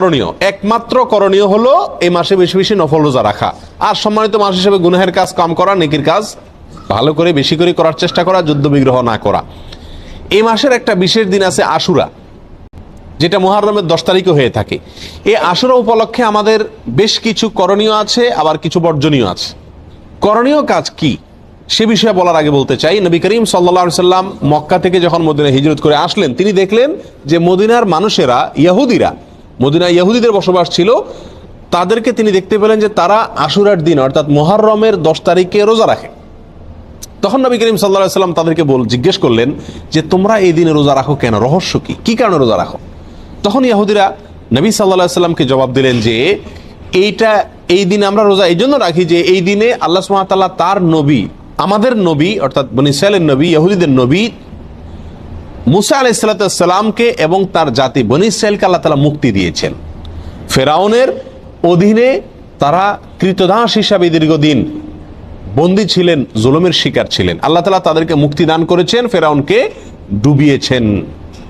করণীয়। একমাত্র করণীয় হলো এই মাসে বেশি বেশি নফল রোজা রাখা। আর সম্মানিত মাস হিসেবে গুনাহের কাজ কম করা, নেকির কাজ ভালো করে, বেশি করে করার চেষ্টা করা, যুদ্ধ বিগ্রহ না করা। এই মাসের একটা বিশেষ দিন আছে আশুরা, যেটা মহারমের দশ তারিখে হয়ে থাকে। এই আশুরা উপলক্ষে আমাদের বেশ কিছু করণীয় আছে, আবার কিছু বর্জনীয় আছে। করণীয় কাজ কি? সে বিষয়ে বলার আগে বলতে চাই, নবী করিম সাল্লা সাল্লাম মক্কা থেকে যখন মদিনা হিজরত করে আসলেন, তিনি দেখলেন যে মদিনার মানুষেরা ইহুদিরা মদিনা ইহুদিদের বসবাস ছিল, তাদেরকে তিনি দেখতে পেলেন যে তারা আশুরার দিন, অর্থাৎ মহারমের দশ তারিখে রোজা রাখে। তখন নবী করিম সাল্লাহ সাল্লাম তাদেরকে বল, জিজ্ঞেস করলেন যে, তোমরা এই দিনে রোজা রাখো কেন? রহস্য কি? কি কারণে রোজা রাখো? তখন ইয়াহুদিরা নবী সাল্লাহ সাল্লামকে জবাব দিলেন যে, এইটা, এই দিনে আমরা রোজা এই জন্য রাখি যে, এই দিনে আল্লাহ সুমাতাল্লাহ তার নবী, আমাদের নবী, অর্থাৎ বনিসালের নবী, ইহুদিদের নবী মুসা আলাইসাল্লামকে এবং তার জাতি বনিসাইলকে আল্লাহ তালা মুক্তি দিয়েছেন। ফেরাউনের অধীনে তারা কৃতদাস হিসাবে দীর্ঘদিন বন্দী ছিলেন, জুলুমের শিকার ছিলেন। আল্লাহ তালা তাদেরকে মুক্তি দান করেছেন, ফেরাউনকে ডুবিয়েছেন।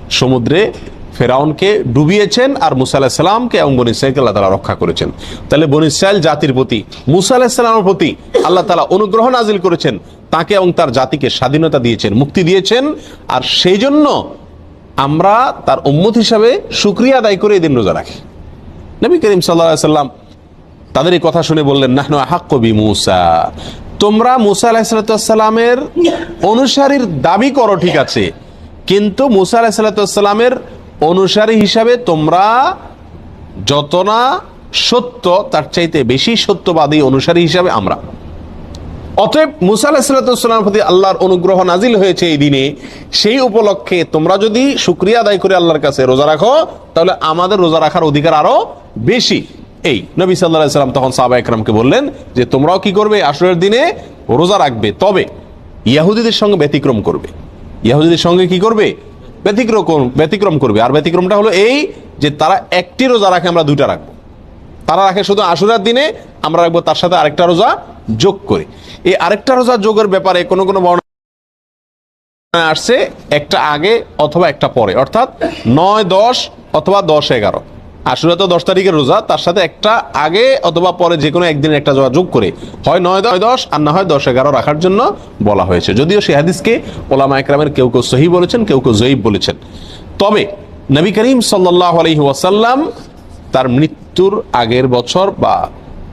সমুদ্রে ফেরাউনকে ডুবিয়েছেন আর মুসা আলাহ সাল্লামকে এবং বনি ইসরাইলকে আল্লাহ তালা রক্ষা করেছেন। তাহলে বনি জাতির প্রতি, মুসা আলাহ সাল্লামের প্রতি আল্লাহ তালা অনুগ্রহ নাজিল করেছেন তাকে এবং তার জাতিকে স্বাধীনতা দিয়েছেন, মুক্তি দিয়েছেন, আর সেই জন্য আমরা তার উম্মত হিসাবে সুক্রিয়া আদায় করে এই দিন রোজা রাখি। নবী করিম সাল্লাহ সাল্লাম তাদের এই কথা শুনে বললেন, নাহনু হাক কবি মুসা। তোমরা মুসা আলাহিসাল্লামের অনুসারীর দাবি করো, ঠিক আছে। কিন্তু মুসা আলাহিসাল্লামের অনুসারী হিসাবে তোমরা যত না সত্য, তার চাইতে বেশি সত্যবাদী অনুসারী হিসাবে আমরা। অতএব মুসা আলাহিসাল্লামের প্রতি আল্লাহর অনুগ্রহ নাজিল হয়েছে এই দিনে। সেই উপলক্ষে তোমরা যদি শুক্রিয়া আদায় করে আল্লাহর কাছে রোজা রাখো, তাহলে আমাদের রোজা রাখার অধিকার আরও বেশি। এই নবী সাল্লাহ সাল্লাম তখন সাহবা একরামকে বললেন যে, তোমরাও কি করবে? আসরের দিনে রোজা রাখবে। তবে ইয়াহুদিদের সঙ্গে ব্যতিক্রম করবে। ইয়াহুদিদের সঙ্গে কি করবে? ব্যতিক্রম ব্যতিক্রম করবে। আর ব্যতিক্রমটা হলো এই যে, তারা একটি রোজা রাখে, আমরা দুইটা রাখব। তারা রাখে শুধু আশুরার দিনে, আমরা রাখব তার সাথে আরেকটা রোজা যোগ করে। এই আরেকটা রোজা যোগের ব্যাপারে কোনো কোনো বর্ণনা আসছে, একটা আগে অথবা একটা পরে। অর্থাৎ নয়, দশ অথবা দশ, এগারো। আসলে তো দশ তারিখের রোজা, তার সাথে একটা আগে অথবা পরে যে কোনো একদিন একটা রোজা যোগ করে। হয় নয়, দশ দশ, আর না হয় দশ, এগারো রাখার জন্য বলা হয়েছে। যদিও সে হাদিসকে ওলামা একরামের কেউ কেউ সহি বলেছেন, কেউ কেউ জয়ীব বলেছেন। তবে নবী করিম সাল্লাহ আলহি ওয়াসাল্লাম তার মৃত্যুর আগের বছর বা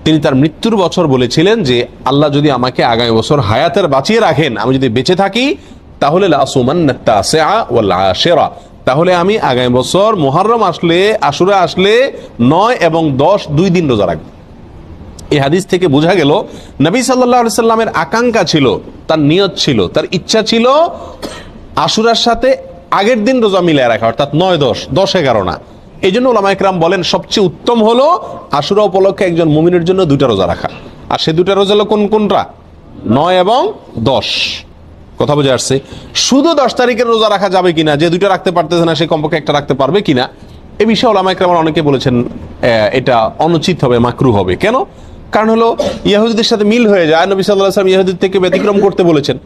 তিনি তার মৃত্যুর বছর বলেছিলেন যে, আল্লাহ যদি আমাকে আগামী বছর হায়াতের বাঁচিয়ে রাখেন, আমি যদি বেঁচে থাকি, তাহলে তাহলে আমি আগামী বছর মোহারম আসলে, আশুরা আসলে নয় এবং দশ দুই দিন রোজা রাখব। এই হাদিস থেকে বোঝা গেল, নবী সাল্লাহ সাল্লামের আকাঙ্ক্ষা ছিল, তার নিয়ত ছিল, তার ইচ্ছা ছিল আশুরার সাথে আগের দিন রোজা মিলিয়ে রাখা, অর্থাৎ নয় দশ দশ এগারো না। এই জন্য ওলামা একরাম বলেন, সবচেয়ে উত্তম হলো আশুরা উপলক্ষে একজন মুমিনের জন্য দুইটা রোজা রাখা। আর সে দুটা রোজা হলো কোন, কোনটা? নয় এবং দশ। কথা বোঝা আসছে? শুধু দশ তারিখের রোজা রাখা যাবে কিনা, যে দুইটা রাখতে পারতেছে না, সে কমপক্ষে একটা রাখতে পারবে কিনা, এ বিষয়ে ওলামা একরাম অনেকে বলেছেন এটা অনুচিত হবে, মাকরু হবে। কেন? কারণ হলো ইয়াহুদিদের সাথে মিল হয়ে যায়। নবী সাল্লাহ আসলাম ইয়াহুদির থেকে ব্যতিক্রম করতে বলেছেন।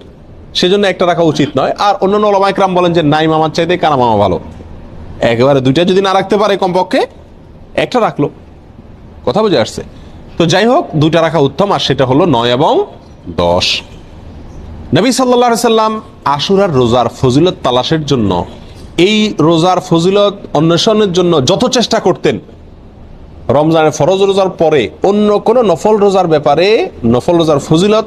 সেজন্য একটা রাখা উচিত নয়। আর অন্যান্য ওলামা একরাম বলেন যে নাই মামার চাইতে কানা মামা ভালো? একেবারে দুইটা যদি না রাখতে পারে কমপক্ষে, একটা রাখল। কথা বুঝে আসছে? তো যাই হোক, দুইটা রাখা উত্তম, আর সেটা হলো নয় এবং দশ। নবী সাল্লা সাল্লাম আশুরার রোজার ফজিলত তালাশের জন্য, এই রোজার ফজিলত অন্বেষণের জন্য যত চেষ্টা করতেন, রমজানের ফরজ রোজার পরে অন্য কোন নফল রোজার ব্যাপারে, নফল রোজার ফজিলত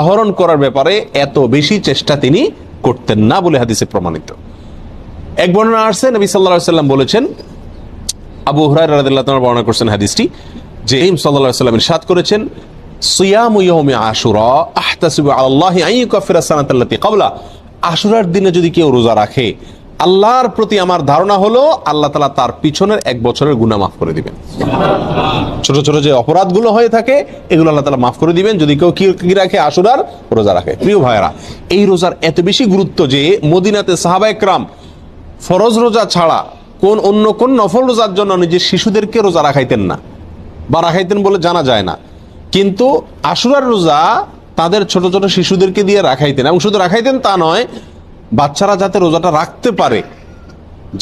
আহরণ করার ব্যাপারে এত বেশি চেষ্টা তিনি করতেন না বলে হাদিসে প্রমাণিত। এক বর্ণনা আসছে, নবী সাল্লাহ সাল্লাম বলেছেন, আবু হুরাই বর্ণনা করছেন হাদিসটি, যে ইম আলাইহি সাল্লাম করেছেন, সিয়ামু ইয়াউমি আশুরা আন ইউকাফিরা সানাতাল্লাতি ক্বাবলা। আশুরার দিনে যদি কেউ রোজা রাখে, আল্লাহর প্রতি আমার ধারণা হলো, আল্লাহ তাআলা তার পিছনের এক বছরের গুনাহ মাফ করে দিবেন। ছোট ছোট যে অপরাধগুলো হয়ে থাকে, এগুলো আল্লাহ তালা মাফ করে দিবেন, যদি কেউ কি রাখে আশুরার, রোজা রাখে। প্রিয় ভাইরা এই রোজার এত বেশি গুরুত্ব যে মদিনাতে সাহাবা একরাম ফরজ রোজা ছাড়া কোন অন্য কোন নফল রোজার জন্য নিজের শিশুদেরকে রোজা রাখাইতেন না বা রাখাইতেন বলে জানা যায় না। কিন্তু আশুরার রোজা তাদের ছোট ছোট শিশুদেরকে দিয়ে রাখাইতেন এবং শুধু রাখাইতেন তা নয়, বাচ্চারা যাতে রোজাটা রাখতে পারে,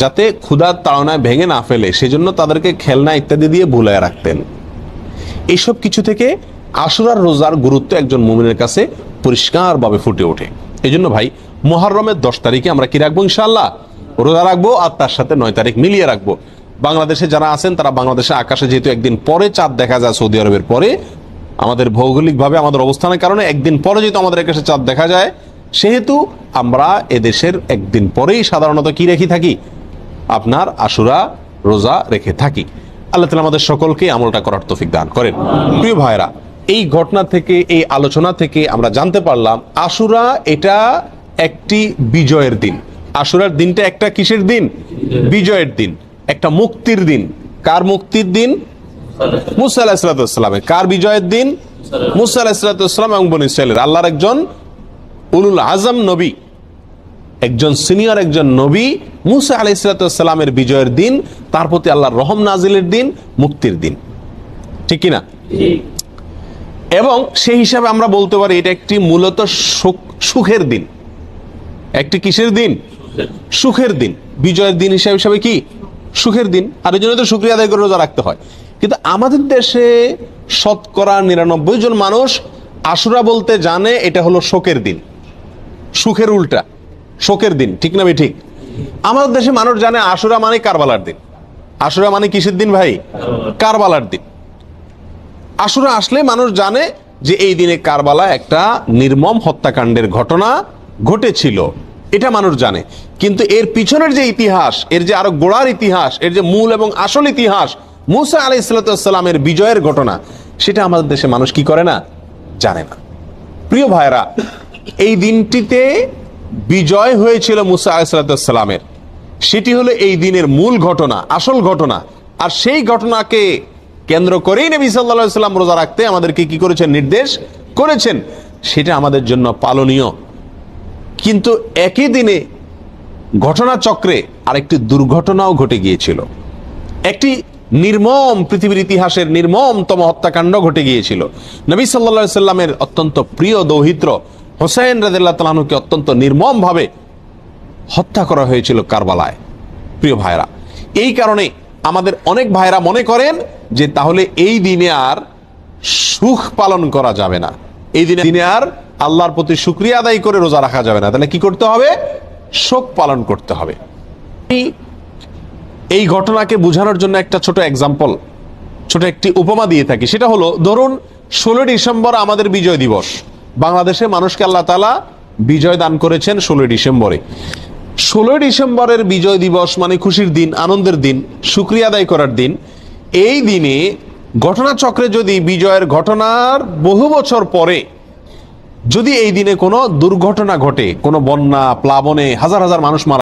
যাতে ক্ষুধার তাড়নায় ভেঙে না ফেলে, সেজন্য তাদেরকে খেলনা ইত্যাদি দিয়ে ভুলায় রাখতেন। এইসব কিছু থেকে আশুরার রোজার গুরুত্ব একজন মুমিনের কাছে পরিষ্কারভাবে ফুটে ওঠে। এই জন্য ভাই, মহরমের দশ তারিখে আমরা কি রাখব ইনশাল্লাহ রোজা রাখব আর তার সাথে নয় তারিখ মিলিয়ে রাখব। বাংলাদেশে যারা আছেন, তারা বাংলাদেশে আকাশে যেহেতু একদিন পরে চাঁদ দেখা যায় সৌদি আরবের পরে, আমাদের ভৌগোলিকভাবে আমাদের অবস্থানের কারণে একদিন পরে যেহেতু আমাদের আকাশে চাঁদ দেখা যায়, সেহেতু আমরা এদেশের একদিন পরেই সাধারণত কি রেখে থাকি? আপনার আশুরা রোজা রেখে থাকি। আল্লাহ তালা আমাদের সকলকে আমলটা করার তৌফিক দান করেন। প্রিয় ভাইরা এই ঘটনা থেকে, এই আলোচনা থেকে আমরা জানতে পারলাম, আশুরা এটা একটি বিজয়ের দিন। আশুরার দিনটা একটা কিসের দিন? বিজয়ের দিন। একটা মুক্তির দিন। কার মুক্তির দিন? মুসা আলাহিসামের কার বিজয়ের দিন? মুসা আলাহিসাম এবং বন ইসরায়েলের আল্লাহর একজন উলুল আজম নবী, একজন সিনিয়র একজন নবী মুসা আলাইসালামের বিজয়ের দিন, তার প্রতি আল্লাহর রহম নাজিলের দিন, মুক্তির দিন। ঠিক কিনা? এবং সেই হিসাবে আমরা বলতে পারি এটা একটি মূলত সুখ- সুখের দিন। একটি কিসের দিন? সুখের দিন, বিজয়ের দিন হিসাবে হিসাবে কি? সুখের দিন। আর ওই জন্য তো শুক্রিয়া আদায় করে রোজা রাখতে হয়। কিন্তু আমাদের দেশে শতকরা নিরানব্বই জন মানুষ আশুরা বলতে জানে এটা হলো শোকের দিন। সুখের উল্টা, শোকের দিন, ঠিক না ভাই ঠিক আমাদের দেশে মানুষ জানে আশুরা মানে কারবালার দিন। আশুরা মানে কিসের দিন ভাই? কারবালার দিন। আশুরা আসলে মানুষ জানে যে এই দিনে কারবালা একটা নির্মম হত্যাকাণ্ডের ঘটনা ঘটেছিল। এটা মানুষ জানে। কিন্তু এর পিছনের যে ইতিহাস, এর যে আরও গোড়ার ইতিহাস, এর যে মূল এবং আসল ইতিহাস, মুসা আলাই সাল্লামের বিজয়ের ঘটনা, সেটা আমাদের দেশে মানুষ কি করে না? জানে না। প্রিয় ভাইরা এই দিনটিতে বিজয় হয়েছিল মুসা আলাইসালামের সেটি হলো এই দিনের মূল ঘটনা, আসল ঘটনা। আর সেই ঘটনাকে কেন্দ্র করেই নবী সাল্লা সাল্লাম রোজা রাখতে আমাদেরকে কি করেছেন? নির্দেশ করেছেন। সেটা আমাদের জন্য পালনীয়। কিন্তু একই দিনে ঘটনাচক্রে আরেকটি দুর্ঘটনাও ঘটে গিয়েছিল। একটি নির্মম পৃথিবীর ইতিহাসের নির্মমতম হত্যাকাণ্ড ঘটে গিয়েছিল। নবী সাল্লা সাল্লামের অত্যন্ত প্রিয় দৌহিত্র হোসেন রাদিল্লাহ তালাহুকে অত্যন্ত নির্মম ভাবে হত্যা করা হয়েছিল কারবালায়। প্রিয় ভাইরা এই কারণে আমাদের অনেক ভাইরা মনে করেন যে তাহলে এই দিনে আর সুখ পালন করা যাবে না। এই দিনে দিনে আর আল্লাহর প্রতি শুক্রিয়া আদায় করে রোজা রাখা যাবে না। তাহলে কি করতে হবে? শোক পালন করতে হবে। এই- ঘটনাকে বোঝানোর জন্য একটা ছোট এক্সাম্পল ছোট একটি উপমা দিয়ে থাকি। সেটা হলো, ধরুন ষোলো ডিসেম্বর আমাদের বিজয় দিবস। বাংলাদেশে মানুষকে আল্লাহ তালা বিজয় দান করেছেন ষোলোই ডিসেম্বরে। ষোলোই ডিসেম্বরের বিজয় দিবস মানে খুশির দিন, আনন্দের দিন, শুক্রিয়া আদায় করার দিন। এই দিনে ঘটনাচক্রে যদি বিজয়ের ঘটনার বহু বছর পরে যদি এই দিনে কোনো দুর্ঘটনা ঘটে কোনো বন্যা প্লাবনে হাজার হাজার মানুষ মারা